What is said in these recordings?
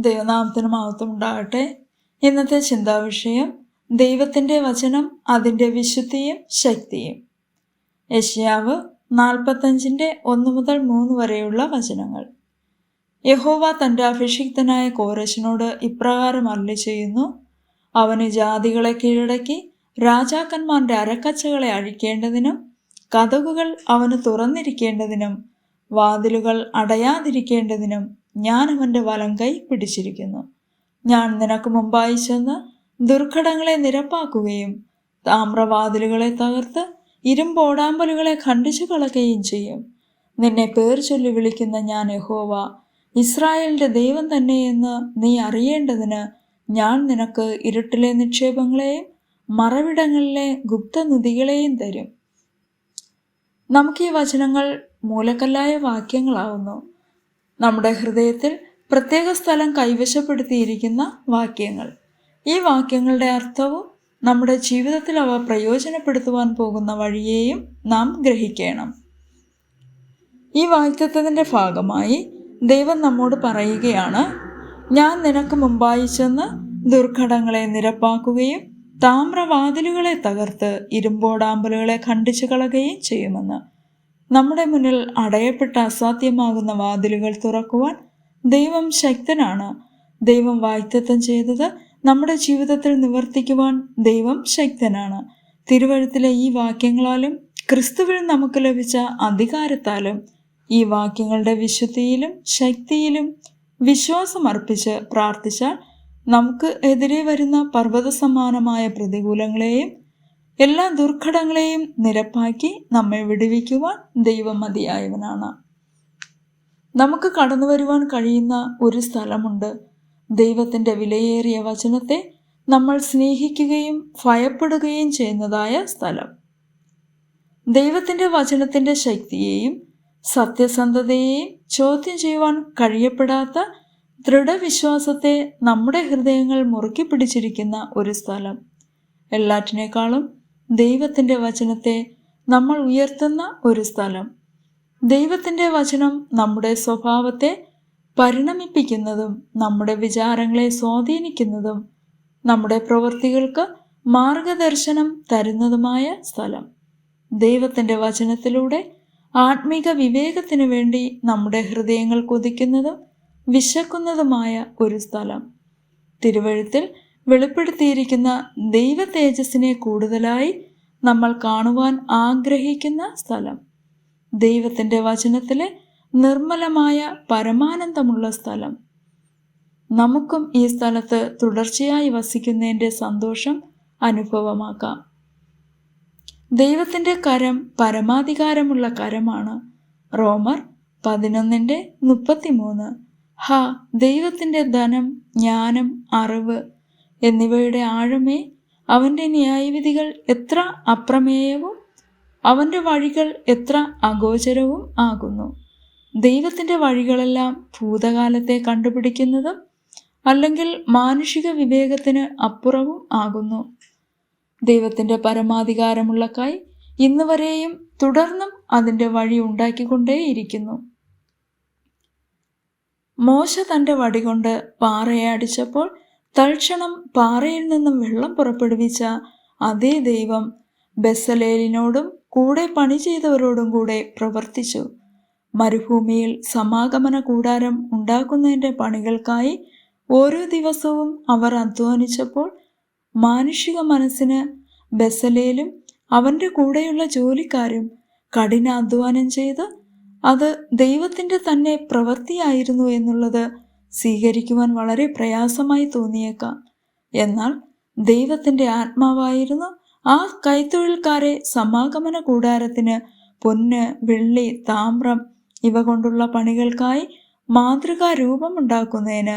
ദൈവനാമത്തിന് മഹത്വം ഉണ്ടാകട്ടെ. ഇന്നത്തെ ചിന്താവിഷയം ദൈവത്തിന്റെ വചനം അതിന്റെ വിശുദ്ധിയും ശക്തിയും. യഷ്യാവ് നാൽപ്പത്തഞ്ചിന്റെ ഒന്ന് മുതൽ മൂന്ന് വരെയുള്ള വചനങ്ങൾ. യഹോവ തന്റെ അഭിഷിക്തനായ കോരശിനോട് ഇപ്രകാരം അരളി ചെയ്യുന്നു അവന് ജാതികളെ കീഴടക്കി രാജാക്കന്മാരുടെ അരക്കച്ചകളെ അഴിക്കേണ്ടതിനും കഥകുകൾ അവന് തുറന്നിരിക്കേണ്ടതിനും വാതിലുകൾ അടയാതിരിക്കേണ്ടതിനും ഞാൻ അവന്റെ വലം കൈ പിടിച്ചിരിക്കുന്നു. ഞാൻ നിനക്ക് മുമ്പായി ചെന്ന് ദുർഘടങ്ങളെ നിരപ്പാക്കുകയും താമ്രവാതിലുകളെ തകർത്ത് ഇരുമ്പോടാമ്പലുകളെ ഖണ്ഡിച്ചു കളക്കുകയും ചെയ്യും. നിന്നെ പേർ ചൊല്ലി വിളിക്കുന്ന ഞാൻ യഹോവ ഇസ്രായേലിന്റെ ദൈവം തന്നെയെന്ന് നീ അറിയേണ്ടതിന് ഞാൻ നിനക്ക് ഇരുട്ടിലെ നിക്ഷേപങ്ങളെയും മറവിടങ്ങളിലെ ഗുപ്തനിധികളെയും തരും. നമുക്ക് ഈ വചനങ്ങൾ മൂലക്കല്ലായ വാക്യങ്ങളാവുന്നു. നമ്മുടെ ഹൃദയത്തിൽ പ്രത്യേക സ്ഥലം കൈവശപ്പെടുത്തിയിരിക്കുന്ന വാക്യങ്ങൾ. ഈ വാക്യങ്ങളുടെ അർത്ഥവും നമ്മുടെ ജീവിതത്തിൽ അവ പ്രയോജനപ്പെടുത്തുവാൻ പോകുന്ന വഴിയെയും നാം ഗ്രഹിക്കണം. ഈ വാക്യത്വത്തിന്റെ ഭാഗമായി ദൈവം നമ്മോട് പറയുകയാണ് ഞാൻ നിനക്ക് മുമ്പായി ചെന്ന് ദുർഘടങ്ങളെ നിരപ്പാക്കുകയും താമ്രവാതിലുകളെ തകർത്ത് ഇരുമ്പോടാമ്പലുകളെ ഖണ്ഡിച്ചു കളയുകയും ചെയ്യുമെന്ന്. നമ്മുടെ മുന്നിൽ അടയപ്പെട്ട അസാധ്യമാകുന്ന വാതിലുകൾ തുറക്കുവാൻ ദൈവം ശക്തനാണ്. ദൈവം വായ്ത്തത്വം ചെയ്തത് നമ്മുടെ ജീവിതത്തിൽ നിവർത്തിക്കുവാൻ ദൈവം ശക്തനാണ്. തിരുവഴുത്തിലെ ഈ വാക്യങ്ങളാലും ക്രിസ്തുവിൽ നമുക്ക് ലഭിച്ച അധികാരത്താലും ഈ വാക്യങ്ങളുടെ വിശുദ്ധിയിലും ശക്തിയിലും വിശ്വാസമർപ്പിച്ച് പ്രാർത്ഥിച്ചാൽ നമുക്ക് എതിരെ വരുന്ന പർവത സമാനമായ പ്രതികൂലങ്ങളെയും എല്ലാ ദുർഘടങ്ങളെയും നിരപ്പാക്കി നമ്മെ വിടുവിക്കുവാൻ ദൈവം മതിയായവനാണ് നമുക്ക് കടന്നു വരുവാൻ കഴിയുന്ന ഒരു സ്ഥലമുണ്ട്. ദൈവത്തിന്റെ വിലയേറിയ വചനത്തെ നമ്മൾ സ്നേഹിക്കുകയും ഭയപ്പെടുകയും ചെയ്യുന്നതായ സ്ഥലം. ദൈവത്തിന്റെ വചനത്തിന്റെ ശക്തിയെയും സത്യസന്ധതയെയും ചോദ്യം ചെയ്യുവാൻ കഴിയപ്പെടാത്ത ദൃഢവിശ്വാസത്തെ നമ്മുടെ ഹൃദയങ്ങൾ മുറുക്കി പിടിച്ചിരിക്കുന്ന ഒരു സ്ഥലം. എല്ലാറ്റിനേക്കാളും ദൈവത്തിന്റെ വചനത്തെ നമ്മൾ ഉയർത്തുന്ന ഒരു സ്ഥലം. ദൈവത്തിന്റെ വചനം നമ്മുടെ സ്വഭാവത്തെ പരിണമിപ്പിക്കുന്നതും നമ്മുടെ വിചാരങ്ങളെ സ്വാധീനിക്കുന്നതും നമ്മുടെ പ്രവൃത്തികൾക്ക് മാർഗദർശനം തരുന്നതുമായ സ്ഥലം. ദൈവത്തിന്റെ വചനത്തിലൂടെ ആത്മീക വിവേകത്തിനു വേണ്ടി നമ്മുടെ ഹൃദയങ്ങൾ കൊതിക്കുന്നതും വിശക്കുന്നതുമായ ഒരു സ്ഥലം. തിരുവഴുത്തിൽ വെളിപ്പെടുത്തിയിരിക്കുന്ന ദൈവ തേജസ്സിനെ കൂടുതലായി നമ്മൾ കാണുവാൻ ആഗ്രഹിക്കുന്ന സ്ഥലം. ദൈവത്തിന്റെ വചനത്തിലെ നിർമ്മലമായ പരമാനന്ദമുള്ള സ്ഥലം. നമുക്കും ഈ സ്ഥലത്ത് തുടർച്ചയായി വസിക്കുന്നതിന്റെ സന്തോഷം അനുഭവമാക്കാം. ദൈവത്തിന്റെ കരം പരമാധികാരമുള്ള കരമാണ്. റോമർ പതിനൊന്നിന്റെ മുപ്പത്തിമൂന്ന്. ഹ ദൈവത്തിന്റെ ധനം ജ്ഞാനം അറിവ് എന്നിവയുടെ ആഴമേ അവന്റെ ന്യായവിധികൾ എത്ര അപ്രമേയവും അവന്റെ വഴികൾ എത്ര അഗോചരവും ആകുന്നു. ദൈവത്തിന്റെ വഴികളെല്ലാം ഭൂതകാലത്തെ കണ്ടുപിടിക്കുന്നതും അല്ലെങ്കിൽ മാനുഷിക വിവേകത്തിന് അപ്പുറവും ആകുന്നു. ദൈവത്തിന്റെ പരമാധികാരമുള്ള കൈ ഇന്ന് വരെയും തുടർന്നും അതിന്റെ വഴി ഉണ്ടാക്കിക്കൊണ്ടേയിരിക്കുന്നു. മോശ തന്റെ വടികൊണ്ട് പാറയെ അടിച്ചപ്പോൾ തൽക്ഷണം പാറയിൽ നിന്നും വെള്ളം പുറപ്പെടുവിച്ച അതേ ദൈവം ബെസലേലിനോടും കൂടെ പണി ചെയ്തവരോടും കൂടെ പ്രവർത്തിച്ചു. മരുഭൂമിയിൽ സമാഗമന കൂടാരം ഉണ്ടാക്കുന്നതിന്റെ പണികൾക്കായി ഓരോ ദിവസവും അവർ അധ്വാനിച്ചപ്പോൾ മാനുഷിക മനസ്സിന് ബെസലേലും അവന്റെ കൂടെയുള്ള ജോലിക്കാരും കഠിനാധ്വാനം ചെയ്ത് അത് ദൈവത്തിന്റെ തന്നെ പ്രവൃത്തിയായിരുന്നു എന്നുള്ളത് സ്വീകരിക്കുവാൻ വളരെ പ്രയാസമായി തോന്നിയേക്കാം. എന്നാൽ ദൈവത്തിന്റെ ആത്മാവായിരുന്നു ആ കൈത്തൊഴിൽക്കാരെ സമാഗമന കൂടാരത്തിന് പൊന്ന് വെള്ളി താമ്രം ഇവ കൊണ്ടുള്ള പണികൾക്കായി മാതൃകാ രൂപമുണ്ടാക്കുന്നതിന്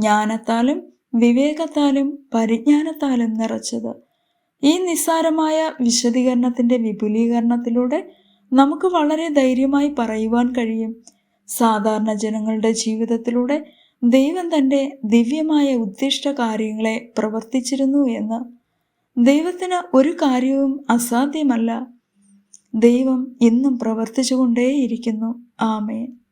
ജ്ഞാനത്താലും വിവേകത്താലും പരിജ്ഞാനത്താലും നിറച്ചത്. ഈ നിസ്സാരമായ വിശദീകരണത്തിന്റെ വിപുലീകരണത്തിലൂടെ നമുക്ക് വളരെ ധൈര്യമായി പറയുവാൻ കഴിയും. സാധാരണ ജനങ്ങളുടെ ജീവിതത്തിലൂടെ ദൈവം തന്റെ ദിവ്യമായ ഉദ്ദിഷ്ട കാര്യങ്ങളെ പ്രവർത്തിച്ചിരുന്നു എന്ന്. ദൈവത്തിന് ഒരു കാര്യവും അസാധ്യമല്ല. ദൈവം ഇന്നും പ്രവർത്തിച്ചുകൊണ്ടേയിരിക്കുന്നു. ആമേൻ.